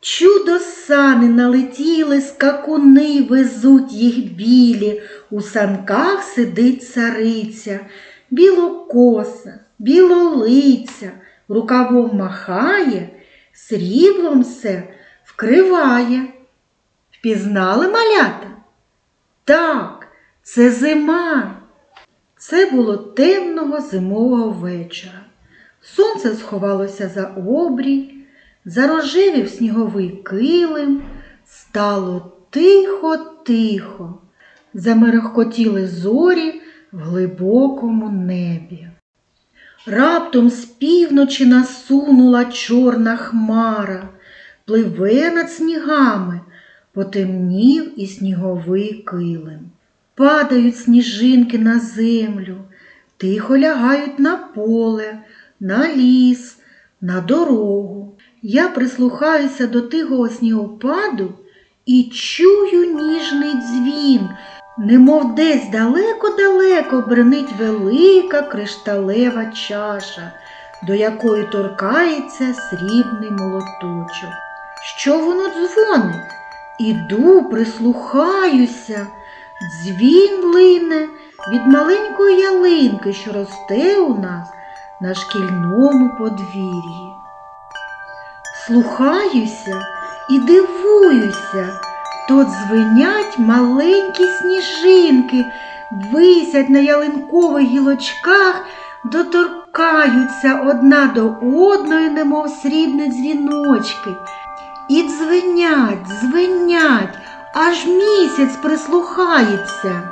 Чудо сани налетіли, скакуни везуть їх білі, у санках сидить цариця, білокоса, білолиця, рукавом махає, сріблом все вкриває. Впізнали малята? Так, це зима. Це було темного зимового вечора. Сонце сховалося за обрій, зарожевів сніговий килим, стало тихо-тихо, замерехкотіли зорі в глибокому небі. Раптом з півночі насунула чорна хмара, пливе над снігами, потемнів і сніговий килим. Падають сніжинки на землю, тихо лягають на поле, на ліс, на дорогу. Я прислухаюся до тихого снігопаду і чую ніжний дзвін, немов десь далеко-далеко бренить велика кришталева чаша, до якої торкається срібний молоточок. Що воно дзвонить? Іду, прислухаюся. Дзвін лине від маленької ялинки, що росте у нас на шкільному подвір'ї. Слухаюся і дивуюся, то дзвенять маленькі сніжинки, висять на ялинкових гілочках, доторкаються одна до одної, немов срібні дзвіночки. І дзвенять, дзвенять, аж місяць прислухається.